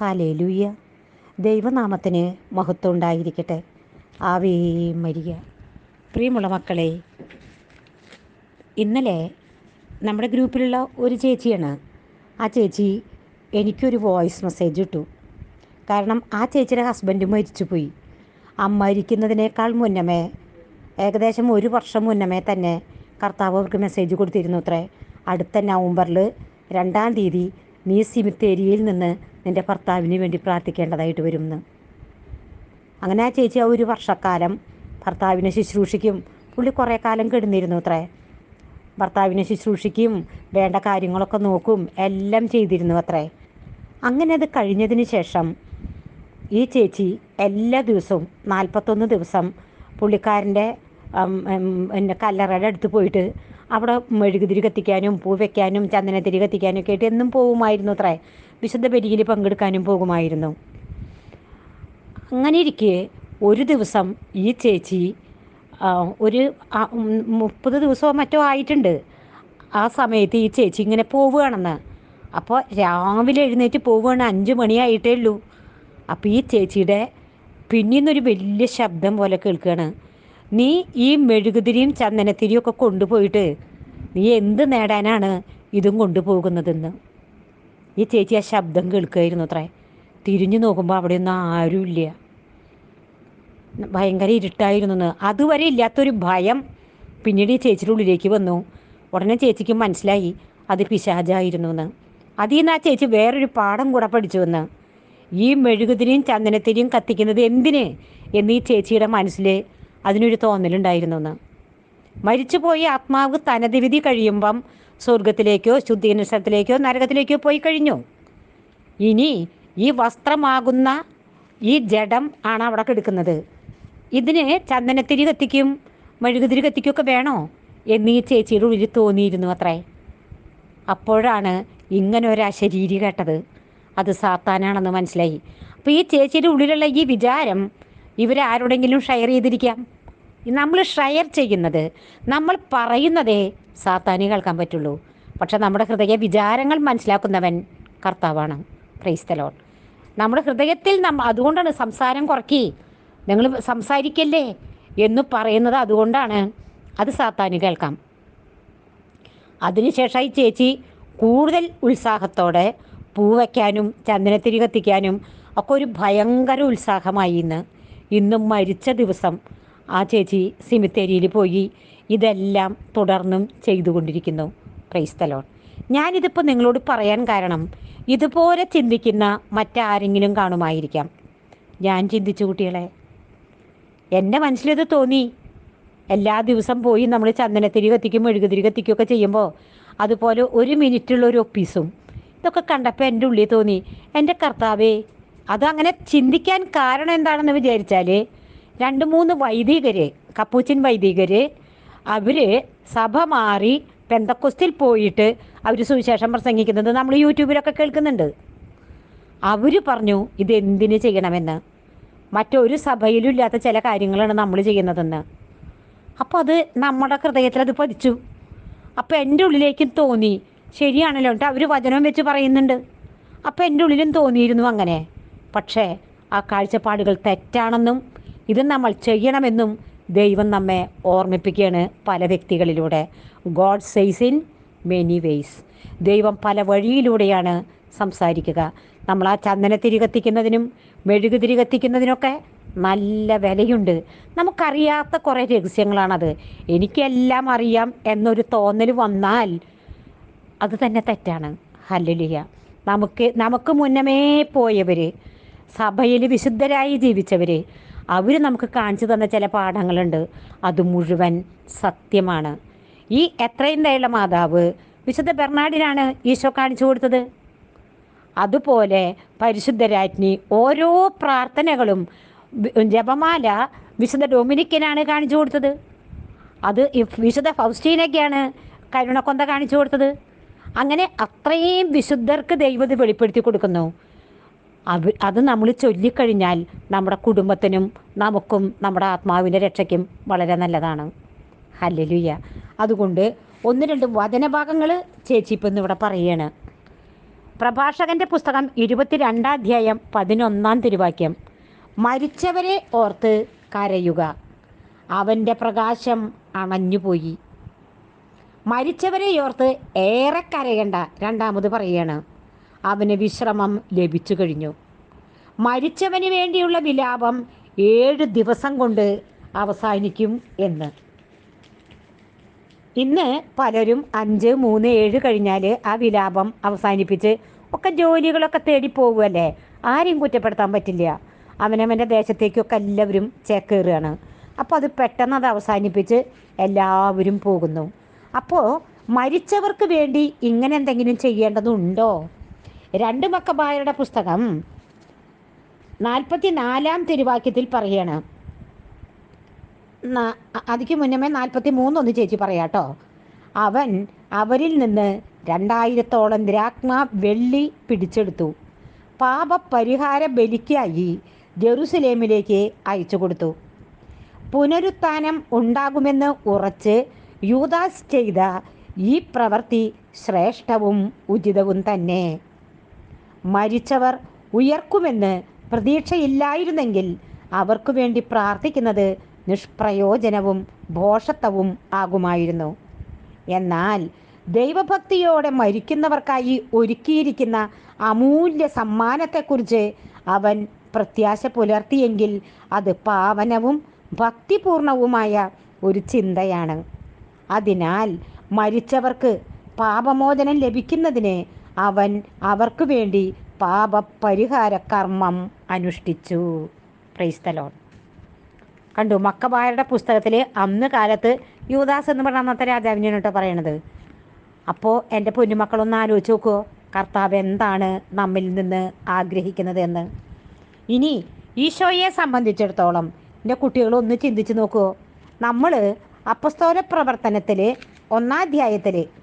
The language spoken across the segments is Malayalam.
ഹാലേലൂയ. ദൈവനാമത്തിന് മഹത്വം ഉണ്ടായിരിക്കട്ടെ. Ave Maria. പ്രിയമുള്ള മക്കളെ ഇന്നലെ നമ്മുടെ ഗ്രൂപ്പിലുള്ള ഒരു ചേച്ചിയാണ്. ആ ചേച്ചി എനിക്കൊരു വോയിസ് മെസ്സേജ് ഇട്ടു. കാരണം ആ ചേച്ചിയുടെ ഹസ്ബൻഡ് മരിച്ചുപോയി. ആ മരിക്കുന്നതിനേക്കാൾ മുന്നമേ ഏകദേശം ഒരു വർഷം മുന്നമേ തന്നെ കർത്താവ് അവർക്ക് മെസ്സേജ് കൊടുത്തിരുന്നു അത്രേ. അടുത്ത നവംബറിൽ രണ്ടാം തീയതി നീ സിമിത്തേരിയിൽ നിന്ന് നിന്റെ ഭർത്താവിന് വേണ്ടി പ്രാർത്ഥിക്കേണ്ടതായിട്ട് വരുമെന്ന് അങ്ങനെ ആ ചേച്ചി ആ ഒരു വർഷക്കാലം ഭർത്താവിനെ ശുശ്രൂഷിക്കും. പുള്ളി കുറേ കാലം കിടന്നിരുന്നു അത്രേ. ഭർത്താവിനെ ശുശ്രൂഷിക്കും വേണ്ട കാര്യങ്ങളൊക്കെ നോക്കും എല്ലാം ചെയ്തിരുന്നു അത്രേ. അങ്ങനെ അത് കഴിഞ്ഞതിന് ശേഷം ഈ ചേച്ചി എല്ലാ ദിവസവും നാൽപ്പത്തൊന്ന് ദിവസം പുള്ളിക്കാരന്റെ പിന്നെ കല്ലറയുടെ അടുത്ത് പോയിട്ട് അവിടെ മെഴുകുതിരി കത്തിക്കാനും പൂ വെക്കാനും ചന്ദനത്തിരി കത്തിക്കാനും ഒക്കെ ആയിട്ട് എന്നും പോകുമായിരുന്നു അത്രേ. വിശുദ്ധ ബലിയിൽ പങ്കെടുക്കാനും പോകുമായിരുന്നു. അങ്ങനെ ഇരിക്കെ ഒരു ദിവസം ഈ ചേച്ചി ഒരു മുപ്പത് ദിവസമോ മറ്റോ ആയിട്ടുണ്ട്. ആ സമയത്ത് ഈ ചേച്ചി ഇങ്ങനെ പോവുകയാണെന്ന്. അപ്പോൾ രാവിലെ എഴുന്നേറ്റ് പോവുകയാണ് അഞ്ച് മണിയായിട്ടേ ഉള്ളൂ. അപ്പോൾ ഈ ചേച്ചിയുടെ പിന്നീന്നൊരു വലിയ ശബ്ദം പോലെ കേൾക്കുകയാണ്. നീ ഈ മെഴുകുതിരിയും ചന്ദനത്തിരിയും ഒക്കെ കൊണ്ടുപോയിട്ട് നീ എന്ത് നേടാനാണ് ഇതും കൊണ്ടുപോകുന്നതെന്ന്? ഈ ചേച്ചി ആ ശബ്ദം കേൾക്കുകയായിരുന്നു അത്രേ. തിരിഞ്ഞു നോക്കുമ്പോൾ അവിടെയൊന്നും ആരുമില്ല. ഭയങ്കര ഇരുട്ടായിരുന്നു അതുവരെ ഇല്ലാത്തൊരു ഭയം പിന്നീട് ഈ ചേച്ചിയുടെ ഉള്ളിലേക്ക് വന്നു. ഉടനെ ചേച്ചിക്ക് മനസ്സിലായി അത് പിശാചായിരുന്നു എന്ന് അതിൽ നിന്ന് ആ ചേച്ചി വേറൊരു പാഠം കൂടെ പഠിച്ചു വന്ന് ഈ മെഴുകുതിരിയും ചന്ദനത്തിരിയും കത്തിക്കുന്നത് എന്തിന്? എന്ന് ഈ ചേച്ചിയുടെ മനസ്സിൽ അതിനൊരു തോന്നലുണ്ടായിരുന്നു എന്ന് മരിച്ചുപോയി ആത്മാവ് തനത് വിധി കഴിയുമ്പം സ്വർഗത്തിലേക്കോ ശുദ്ധീകരണത്തിലേക്കോ നരകത്തിലേക്കോ പോയി കഴിഞ്ഞു. ഇനി ഈ വസ്ത്രമാകുന്ന ഈ ജഡം ആണ് അവിടെ കിടക്കുന്നത്. ഇതിന് ചന്ദനത്തിരി കത്തിക്കും മെഴുകുതിരി കത്തിക്കുകയൊക്കെ വേണോ എന്നീ ചേച്ചിയുടെ ഉള്ളിൽ തോന്നിയിരുന്നു അത്രേ. അപ്പോഴാണ് ഇങ്ങനെ ഒരു അശരീരി കേട്ടത്. അത് സാത്താനാണെന്ന് മനസ്സിലായി. അപ്പോൾ ഈ ചേച്ചിയുടെ ഉള്ളിലുള്ള ഈ വിചാരം ഇവരാരോടെങ്കിലും ഷെയർ ചെയ്തിരിക്കാം. നമ്മൾ ഷെയർ ചെയ്യുന്നത് നമ്മൾ പറയുന്നതേ സാത്താനി കേൾക്കാൻ പറ്റുള്ളൂ. പക്ഷെ നമ്മുടെ ഹൃദയ വിചാരങ്ങൾ മനസ്സിലാക്കുന്നവൻ കർത്താവാണ്. ക്രൈസ്തലോൺ നമ്മുടെ ഹൃദയത്തിൽ നമ്മ അതുകൊണ്ടാണ് സംസാരം കുറക്കി നിങ്ങൾ സംസാരിക്കല്ലേ എന്ന് പറയുന്നത് അതുകൊണ്ടാണ് അത് സാത്താനി കേൾക്കാം. അതിനുശേഷം ഈ ചേച്ചി കൂടുതൽ ഉത്സാഹത്തോടെ പൂ വയ്ക്കാനും ചന്ദനത്തിരി കത്തിക്കാനും ഒക്കെ ഒരു ഭയങ്കര ഉത്സാഹമായി ഇന്ന്. ഇന്നും മരിച്ച ദിവസം ആ ചേച്ചി സിമിത്തേരിയിൽ പോയി ഇതെല്ലാം തുടർന്നും ചെയ്തുകൊണ്ടിരിക്കുന്നു. ക്രൈസ്തലോൺ ഞാനിതിപ്പോൾ നിങ്ങളോട് പറയാൻ കാരണം ഇതുപോലെ ചിന്തിക്കുന്ന മറ്റാരെങ്കിലും കാണുമായിരിക്കാം. ഞാൻ ചിന്തിച്ചു കുട്ടികളെ എന്റെ മനസ്സിലിത് തോന്നി. എല്ലാ ദിവസം പോയി നമ്മൾ ചന്ദനത്തിരി കത്തിക്കും മെഴുകുതിരി കത്തിക്കുകയൊക്കെ ചെയ്യുമ്പോൾ അതുപോലെ ഒരു മിനിറ്റുള്ള ഒരു ഒപ്പീസും ഇതൊക്കെ കണ്ടപ്പോൾ എന്റെ ഉള്ളിൽ തോന്നി എന്റെ കർത്താവേ അതങ്ങനെ ചിന്തിക്കാൻ കാരണം എന്താണെന്ന് വിചാരിച്ചാൽ രണ്ട് മൂന്ന് വൈദികർ കപ്പൂച്ചിൻ വൈദികർ അവർ സഭ മാറി പെന്തക്കൊസ്തിൽ പോയിട്ട് അവർ സുവിശേഷം പ്രസംഗിക്കുന്നത് നമ്മൾ യൂട്യൂബിലൊക്കെ കേൾക്കുന്നുണ്ട്. അവർ പറഞ്ഞു ഇതെന്തിന് ചെയ്യണമെന്ന്? മറ്റൊരു സഭയിലും ഇല്ലാത്ത ചില കാര്യങ്ങളാണ് നമ്മൾ ചെയ്യുന്നതെന്ന്. അപ്പോൾ അത് നമ്മുടെ ഹൃദയത്തിൽ അത് പതിച്ചു. അപ്പോൾ എന്റെ ഉള്ളിലേക്കും തോന്നി ശരിയാണല്ലോ അവർ വചനം വെച്ച് പറയുന്നുണ്ട്. അപ്പോൾ എന്റെ ഉള്ളിലും തോന്നിയിരുന്നു അങ്ങനെ. പക്ഷേ ആ കാഴ്ചപ്പാടുകൾ തെറ്റാണെന്നും ഇത് നമ്മൾ ചെയ്യണമെന്നും ദൈവം നമ്മെ ഓർമ്മിപ്പിക്കുകയാണ് പല വ്യക്തികളിലൂടെ. God says in many ways ദൈവം പല വഴിയിലൂടെയാണ് സംസാരിക്കുക. നമ്മൾ ആ ചന്ദനത്തിരി കത്തിക്കുന്നതിനും മെഴുകുതിരി കത്തിക്കുന്നതിനൊക്കെ നല്ല വിലയുണ്ട്. നമുക്കറിയാത്ത കുറേ രഹസ്യങ്ങളാണത്. എനിക്കെല്ലാം അറിയാം എന്നൊരു തോന്നൽ വന്നാൽ അത് തന്നെ തെറ്റാണ്. ഹല്ലിയ നമുക്ക് നമുക്ക് മുന്നമേ പോയവർ സഭയിൽ വിശുദ്ധരായി ജീവിച്ചവർ അവർ നമുക്ക് കാണിച്ചു തന്ന ചില പാഠങ്ങളുണ്ട്. അത് മുഴുവൻ സത്യമാണ്. ഈ എത്രയും ദയുള്ള മാതാവ് വിശുദ്ധ ബെർണാഡിനാണ് ഈശോ കാണിച്ചു കൊടുത്തത്. അതുപോലെ പരിശുദ്ധരാജ്ഞി ഓരോ പ്രാർത്ഥനകളും ജപമാല വിശുദ്ധ ഡൊമിനിക്കനാണ് കാണിച്ചു കൊടുത്തത്. അത് വിശുദ്ധ ഫൗസ്റ്റീനൊക്കെയാണ് കരുണക്കൊന്ത കാണിച്ചു കൊടുത്തത്. അങ്ങനെ അത്രയും വിശുദ്ധർക്ക് ദൈവം ഇത് വെളിപ്പെടുത്തി കൊടുക്കുന്നു. അവ അത് നമ്മൾ ചൊല്ലിക്കഴിഞ്ഞാൽ നമ്മുടെ കുടുംബത്തിനും നമുക്കും നമ്മുടെ ആത്മാവിന്റെ രക്ഷയ്ക്കും വളരെ നല്ലതാണ്. ഹല്ലേലൂയ അതുകൊണ്ട് ഒന്ന് രണ്ട് വചനഭാഗങ്ങൾ ചേച്ചി ഇപ്പം ഇവിടെ പറയുകയാണ് പ്രഭാഷകന്റെ പുസ്തകം ഇരുപത്തിരണ്ടാം അധ്യായം പതിനൊന്നാം തിരുവാക്യം. മരിച്ചവരെ ഓർത്ത് കരയുക. അവന്റെ പ്രകാശം അണഞ്ഞുപോയി. മരിച്ചവരെ ഓർത്ത് ഏറെ കരയണ്ട. രണ്ടാമത് പറയാണ്. അവന് വിശ്രമം ലഭിച്ചു കഴിഞ്ഞു. മരിച്ചവന് വേണ്ടിയുള്ള വിലാപം ഏഴ് ദിവസം കൊണ്ട് അവസാനിക്കും എന്ന്. ഇന്ന് പലരും അഞ്ച് മൂന്ന് ഏഴ് കഴിഞ്ഞാൽ ആ വിലാപം അവസാനിപ്പിച്ച് ഒക്കെ ജോലികളൊക്കെ തേടി പോകുമല്ലേ ആരെയും കുറ്റപ്പെടുത്താൻ പറ്റില്ല. അവനവന്റെ ദേശത്തേക്കൊക്കെ എല്ലാവരും ചേക്കേറുകയാണ്. അപ്പോൾ അത് പെട്ടെന്ന് അത് അവസാനിപ്പിച്ച് എല്ലാവരും പോകുന്നു. അപ്പോൾ മരിച്ചവർക്ക് വേണ്ടി ഇങ്ങനെ എന്തെങ്കിലും ചെയ്യേണ്ടതുണ്ടോ? രണ്ട് മക്കബായരുടെ പുസ്തകം നാൽപ്പത്തി നാലാം തിരുവാക്യത്തിൽ പറയാണ്. അതിക്ക് മുന്നമേ നാൽപ്പത്തി മൂന്നൊന്ന് ചേച്ചി പറയാട്ടോ. അവൻ അവരിൽ നിന്ന് രണ്ടായിരത്തോളം ദ്രാക്മ വെള്ളി പിടിച്ചെടുത്തു. പാപപരിഹാര ബലിക്കായി ജെറുസലേമിലേക്ക് അയച്ചു കൊടുത്തു. പുനരുത്ഥാനം ഉണ്ടാകുമെന്ന് ഉറച്ച് യൂദാസ് ചെയ്ത ഈ പ്രവൃത്തി ശ്രേഷ്ഠവും ഉചിതവും തന്നെ. മരിച്ചവർ ഉയർക്കുമെന്ന് പ്രതീക്ഷയില്ലായിരുന്നെങ്കിൽ അവർക്കു വേണ്ടി പ്രാർത്ഥിക്കുന്നത് നിഷ്പ്രയോജനവും ഭോഷത്വവും ആകുമായിരുന്നു. എന്നാൽ ദൈവഭക്തിയോടെ മരിക്കുന്നവർക്കായി ഒരുക്കിയിരിക്കുന്ന അമൂല്യ സമ്മാനത്തെക്കുറിച്ച് അവൻ പ്രത്യാശ പുലർത്തിയെങ്കിൽ അത് പാവനവും ഭക്തിപൂർണവുമായ ഒരു ചിന്തയാണ്. അതിനാൽ മരിച്ചവർക്ക് പാപമോചനം ലഭിക്കുന്നതിന് അവൻ അവർക്ക് വേണ്ടി പാപപരിഹാര കർമ്മം അനുഷ്ഠിച്ചു പ്രൈസ്തലോൺ കണ്ടു മക്കബായരുടെ പുസ്തകത്തിൽ അന്ന് കാലത്ത് യൂദാസ് എന്ന് പറഞ്ഞ അന്നത്തെ രാജാവിനെയാണ് കേട്ടോ പറയണത്. അപ്പോൾ എന്റെ പൊന്നുമക്കളൊന്ന് ആലോചിച്ച് നോക്കുമോ കർത്താവ് എന്താണ് നമ്മിൽ നിന്ന് ആഗ്രഹിക്കുന്നത് എന്ന്. ഇനി ഈശോയെ സംബന്ധിച്ചിടത്തോളം എന്റെ കുട്ടികളൊന്ന് ചിന്തിച്ച് നോക്കുമോ നമ്മൾ അപ്പസ്തോല പ്രവർത്തനത്തിൽ ഒന്നാം അധ്യായത്തിൽ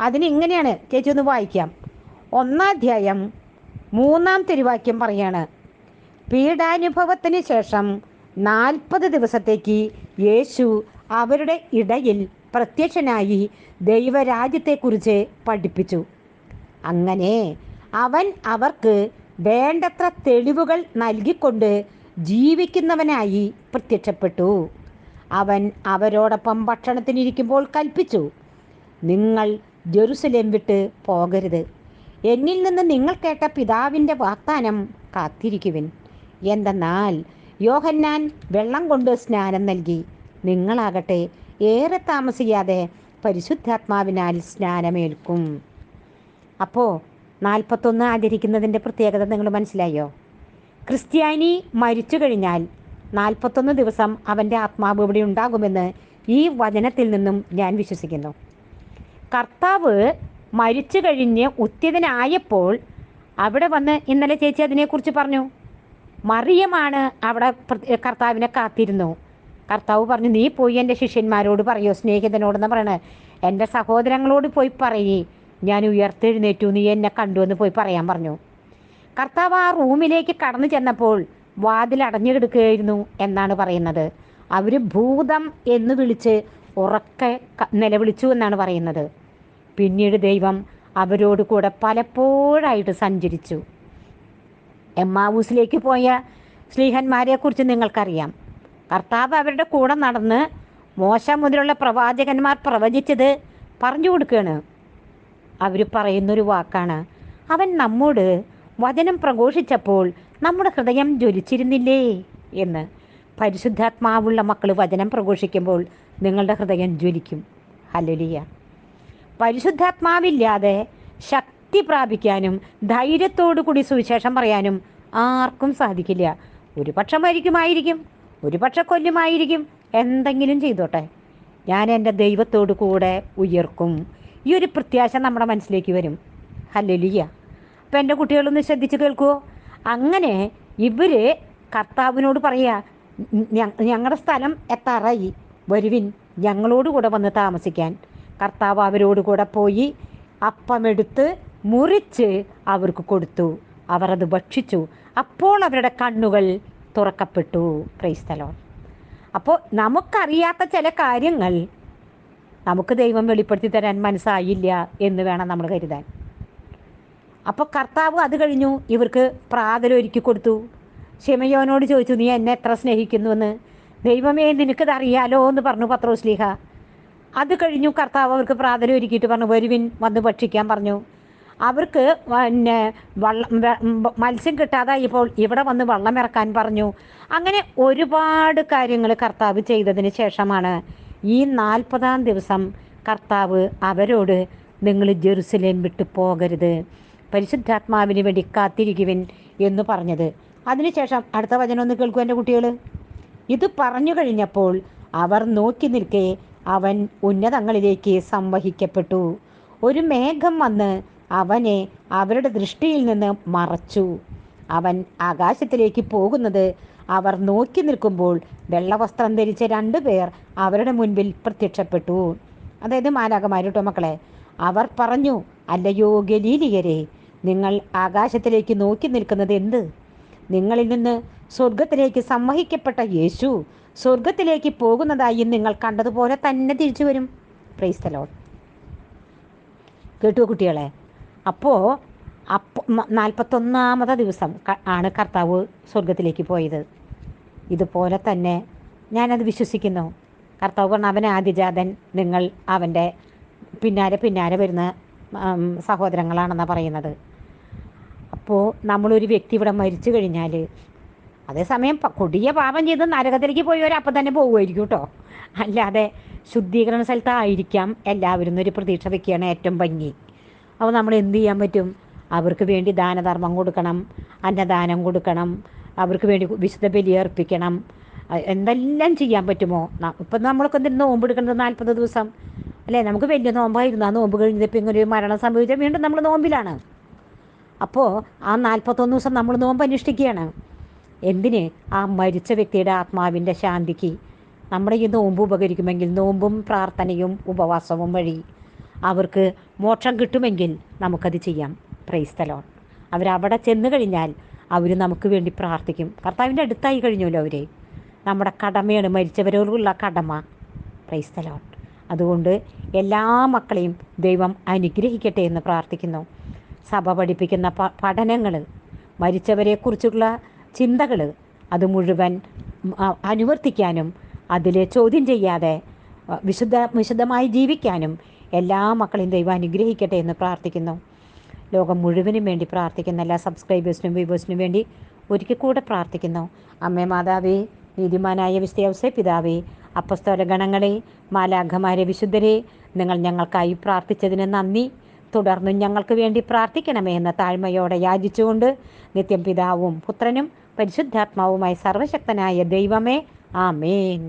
അതിനിങ്ങനെയാണ്? ചേച്ചി ഒന്ന് വായിക്കാം. ഒന്നാം അധ്യായം മൂന്നാം തിരുവാക്യം പറയാണ്. പീഡാനുഭവത്തിന് ശേഷം നാൽപ്പത് ദിവസത്തേക്ക് യേശു അവരുടെ ഇടയിൽ പ്രത്യക്ഷനായി ദൈവരാജ്യത്തെക്കുറിച്ച് പഠിപ്പിച്ചു. അങ്ങനെ അവൻ അവർക്ക് വേണ്ടത്ര തെളിവുകൾ നൽകിക്കൊണ്ട് ജീവിക്കുന്നവനായി പ്രത്യക്ഷപ്പെട്ടു. അവൻ അവരോടൊപ്പം ഭക്ഷണത്തിനിരിക്കുമ്പോൾ കൽപ്പിച്ചു. നിങ്ങൾ ജെറുസലേം വിട്ട് പോകരുത്. എന്നിൽ നിന്ന് നിങ്ങൾ കേട്ട പിതാവിന്റെ വാഗ്ദാനം കാത്തിരിക്കുവിൻ. എന്തെന്നാൽ യോഹന്നാൻ വെള്ളം കൊണ്ട് സ്നാനം നൽകി. നിങ്ങളാകട്ടെ ഏറെ താമസിയാതെ പരിശുദ്ധാത്മാവിനാൽ സ്നാനമേൽക്കും. അപ്പോൾ നാൽപ്പത്തൊന്ന് ആചരിക്കുന്നതിന്റെ പ്രത്യേകത നിങ്ങൾ മനസ്സിലായോ? ക്രിസ്ത്യാനി മരിച്ചു കഴിഞ്ഞാൽ നാൽപ്പത്തൊന്ന് ദിവസം അവന്റെ ആത്മാവ് ഇവിടെ ഉണ്ടാകുമെന്ന് ഈ വചനത്തിൽ നിന്നും ഞാൻ വിശ്വസിക്കുന്നു. കർത്താവ് മരിച്ചു കഴിഞ്ഞ് ഉത്തിതനായപ്പോൾ അവിടെ വന്ന് ഇന്നലെ ചേച്ചി അതിനെക്കുറിച്ച് പറഞ്ഞു. മറിയമാണ് അവിടെ കർത്താവിനെ കാത്തിരുന്നു. കർത്താവ് പറഞ്ഞു നീ പോയി എന്റെ ശിഷ്യന്മാരോട് പറയോ സ്നേഹിതനോടെന്ന് പറയണേ. എന്റെ സഹോദരങ്ങളോട് പോയി പറയേ. ഞാൻ ഉയർത്തെഴുന്നേറ്റു നീ എന്നെ കണ്ടു എന്ന് പോയി പറയാൻ പറഞ്ഞു. കർത്താവ് ആ റൂമിലേക്ക് കടന്നു ചെന്നപ്പോൾ വാതിൽ അടഞ്ഞു കിടക്കുകയായിരുന്നു എന്നാണ് പറയുന്നത്. അവർ ഭൂതം എന്ന് വിളിച്ച് ഉറക്കെ നിലവിളിച്ചു എന്നാണ് പറയുന്നത്. പിന്നീട് ദൈവം അവരോട് കൂടെ പലപ്പോഴായിട്ട് സഞ്ചരിച്ചു. എമ്മാവൂസിലേക്ക് പോയ സ്ലീഹന്മാരെക്കുറിച്ച് നിങ്ങൾക്കറിയാം. കർത്താവ് അവരുടെ കൂടെ നടന്ന് മോശ മുതലുള്ള പ്രവാചകന്മാർ പ്രവചിച്ചത് പറഞ്ഞു കൊടുക്കുകയാണ്. അവർ പറയുന്നൊരു വാക്കാണ് അവൻ നമ്മോട് വചനം പ്രഘോഷിച്ചപ്പോൾ നമ്മുടെ ഹൃദയം ജ്വലിച്ചിരുന്നില്ലേ? എന്ന്. പരിശുദ്ധാത്മാവുള്ള മക്കൾ വചനം പ്രഘോഷിക്കുമ്പോൾ നിങ്ങളുടെ ഹൃദയം ജ്വലിക്കും. ഹല്ലേലൂയ. പരിശുദ്ധാത്മാവില്ലാതെ ശക്തി പ്രാപിക്കാനും ധൈര്യത്തോടു കൂടി സുവിശേഷം പറയാനും ആർക്കും സാധിക്കില്ല. ഒരു പക്ഷം മരിക്കുമായിരിക്കും ഒരു പക്ഷെ കൊല്ലുമായിരിക്കും എന്തെങ്കിലും ചെയ്തോട്ടെ. ഞാൻ എന്റെ ദൈവത്തോടു കൂടെ ഉയർക്കും. ഈ ഒരു പ്രത്യാശ നമ്മുടെ മനസ്സിലേക്ക് വരും. ഹല്ലേലൂയ അപ്പം എന്റെ കുട്ടികളൊന്ന് ശ്രദ്ധിച്ച് കേൾക്കുമോ അങ്ങനെ ഇവർ കർത്താവിനോട് പറയുക ഞങ്ങളുടെ സ്ഥലം എത്താറായി. വരുവിൻ ഞങ്ങളോട് കൂടെ വന്ന് താമസിക്കാൻ. കർത്താവ് അവരോട് കൂടെ പോയി അപ്പമെടുത്ത് മുറിച്ച് അവർക്ക് കൊടുത്തു. അവർ അത് ഭക്ഷിച്ചു. അപ്പോൾ അവരുടെ കണ്ണുകൾ തുറക്കപ്പെട്ടു. ക്രൈസ്തലോ അപ്പോൾ നമുക്കറിയാത്ത ചില കാര്യങ്ങൾ നമുക്ക് ദൈവം വെളിപ്പെടുത്തി തരാൻ മനസ്സായില്ല എന്ന് വേണം നമ്മൾ കരുതാൻ. അപ്പോൾ കർത്താവ് അത് കഴിഞ്ഞു. ഇവർക്ക് പ്രാതലൊരുക്കി കൊടുത്തു. ഷിമയോനോട് ചോദിച്ചു നീ എന്നെ എത്ര സ്നേഹിക്കുന്നുവെന്ന്? ദൈവമേ നിനക്കിതറിയാലോ എന്ന് പറഞ്ഞു പത്രോസ്ലീഹ അത് കഴിഞ്ഞു കർത്താവ് അവർക്ക് പ്രാതൽ ഒരുക്കിയിട്ട് പറഞ്ഞു വരുവിൻ വന്ന് ഭക്ഷിക്കാൻ പറഞ്ഞു. അവർക്ക് പിന്നെ വള്ളം മത്സ്യം കിട്ടാതായപ്പോൾ ഇവിടെ വന്ന് വള്ളം ഇറക്കാൻ പറഞ്ഞു. അങ്ങനെ ഒരുപാട് കാര്യങ്ങൾ കർത്താവ് ചെയ്തതിന് ശേഷമാണ് ഈ നാൽപ്പതാം ദിവസം കർത്താവ് അവരോട് നിങ്ങൾ ജെറുസലേം വിട്ടു പോകരുത്. പരിശുദ്ധാത്മാവിന് വേണ്ടി കാത്തിരിക്കുവിൻ എന്ന് പറഞ്ഞത്. അതിനുശേഷം അടുത്ത വചനം ഒന്ന് കേൾക്കൂ എന്റെ കുട്ടികൾ ഇത് പറഞ്ഞു കഴിഞ്ഞപ്പോൾ അവർ നോക്കി നിൽക്കെ അവൻ ഉന്നതങ്ങളിലേക്ക് സംവഹിക്കപ്പെട്ടു. ഒരു മേഘം വന്ന് അവനെ അവരുടെ ദൃഷ്ടിയിൽ നിന്ന് മറച്ചു. അവൻ ആകാശത്തിലേക്ക് പോകുന്നത് അവർ നോക്കി നിൽക്കുമ്പോൾ വെള്ളവസ്ത്രം ധരിച്ച രണ്ടു പേർ അവരുടെ മുൻപിൽ പ്രത്യക്ഷപ്പെട്ടു. അതായത് മാലാകമാരുട്ടോ മക്കളെ അവർ പറഞ്ഞു അല്ലയോ ഗലീലിയരെ നിങ്ങൾ ആകാശത്തിലേക്ക് നോക്കി നിൽക്കുന്നത് എന്ത്? നിങ്ങളിൽ നിന്ന് സ്വർഗത്തിലേക്ക് സംവഹിക്കപ്പെട്ട യേശു സ്വർഗത്തിലേക്ക് പോകുന്നതായി നിങ്ങൾ കണ്ടതുപോലെ തന്നെ തിരിച്ചു വരും. പ്രൈസ്തലോൺ കേട്ടു കുട്ടികളെ? അപ്പോൾ അപ്പോൾ നാൽപ്പത്തൊന്നാമത്തെ ദിവസം ആണ് കർത്താവ് സ്വർഗത്തിലേക്ക് പോയത്. ഇതുപോലെ തന്നെ ഞാനത് വിശ്വസിക്കുന്നു. കർത്താവ് പറഞ്ഞ അവൻ ആദ്യജാതൻ നിങ്ങൾ അവന്റെ പിന്നാലെ പിന്നാലെ വരുന്ന സഹോദരങ്ങളാണെന്നാണ് പറയുന്നത്. അപ്പോൾ നമ്മളൊരു വ്യക്തി ഇവിടെ മരിച്ചു കഴിഞ്ഞാൽ അതേസമയം കൊടിയ പാപം ചെയ്ത് നരകത്തിലേക്ക് പോയവർ അപ്പം തന്നെ പോകുമായിരിക്കും കേട്ടോ അല്ലാതെ ശുദ്ധീകരണ സ്ഥലത്തായിരിക്കാം എല്ലാവരും എന്നൊരു പ്രതീക്ഷ വെക്കുകയാണ് ഏറ്റവും ഭംഗി. അപ്പോൾ നമ്മൾ എന്ത് ചെയ്യാൻ പറ്റും? അവർക്ക് വേണ്ടി ദാനധർമ്മം കൊടുക്കണം അന്നദാനം കൊടുക്കണം അവർക്ക് വേണ്ടി വിശുദ്ധ ബലി അർപ്പിക്കണം. എന്തെല്ലാം ചെയ്യാൻ പറ്റുമോ? ഇപ്പം നമ്മളൊക്കെ എന്തിനു നോമ്പ് എടുക്കേണ്ടത് നാൽപ്പത് ദിവസം? അല്ലേ? നമുക്ക് വലിയ നോമ്പായിരുന്നു. ആ നോമ്പ് കഴിഞ്ഞപ്പോൾ ഇങ്ങനെ ഒരു മരണം സംഭവിച്ചാൽ വീണ്ടും നമ്മൾ നോമ്പിലാണ്. അപ്പോൾ ആ നാൽപ്പത്തൊന്ന് ദിവസം നമ്മൾ നോമ്പ് അനുഷ്ഠിക്കുകയാണ് എന്തിന് ആ മരിച്ച വ്യക്തിയുടെ ആത്മാവിന്റെ ശാന്തിക്ക്? നമ്മുടെ ഈ നോമ്പ് ഉപകരിക്കുമെങ്കിൽ നോമ്പും പ്രാർത്ഥനയും ഉപവാസവും വഴി അവർക്ക് മോക്ഷം കിട്ടുമെങ്കിൽ നമുക്കത് ചെയ്യാം. പ്രൈസ്തലോൺ അവരവിടെ ചെന്ന് കഴിഞ്ഞാൽ അവർ നമുക്ക് വേണ്ടി പ്രാർത്ഥിക്കും. കർത്താവിന്റെ അടുത്തായി കഴിഞ്ഞല്ലോ അവരെ. നമ്മുടെ കടമയാണ് മരിച്ചവരോടുള്ള കടമ. പ്രൈസ്തലോൺ അതുകൊണ്ട് എല്ലാ മക്കളെയും ദൈവം അനുഗ്രഹിക്കട്ടെ എന്ന് പ്രാർത്ഥിക്കുന്നു. സഭ പഠിപ്പിക്കുന്ന പഠനങ്ങൾ മരിച്ചവരെക്കുറിച്ചുള്ള ചിന്തകൾ അത് മുഴുവൻ അനുവർത്തിക്കാനും അതിൽ ചോദ്യം ചെയ്യാതെ വിശുദ്ധ വിശുദ്ധമായി ജീവിക്കാനും എല്ലാ മക്കളെയും ദൈവം അനുഗ്രഹിക്കട്ടെ എന്ന് പ്രാർത്ഥിക്കുന്നു. ലോകം മുഴുവനും വേണ്ടി പ്രാർത്ഥിക്കുന്ന എല്ലാ സബ്സ്ക്രൈബേഴ്സിനും വ്യൂവേഴ്സിനും വേണ്ടി ഒരിക്കൽ കൂടെ പ്രാർത്ഥിക്കുന്നു. അമ്മേ മാതാവേ നീതിമാനായ വിശ്വസേ പിതാവേ അപ്പസ്തോല ഗണങ്ങളെ മാലാഘമാരെ വിശുദ്ധരെ നിങ്ങൾ ഞങ്ങൾക്കായി പ്രാർത്ഥിച്ചതിന് നന്ദി. തുടർന്നും ഞങ്ങൾക്ക് വേണ്ടി പ്രാർത്ഥിക്കണമേ എന്ന താഴ്മയോടെ യാചിച്ചുകൊണ്ട് നിത്യം പിതാവും പുത്രനും പരിശുദ്ധാത്മാവുമായി സർവശക്തനായ ദൈവമേ ആമേൻ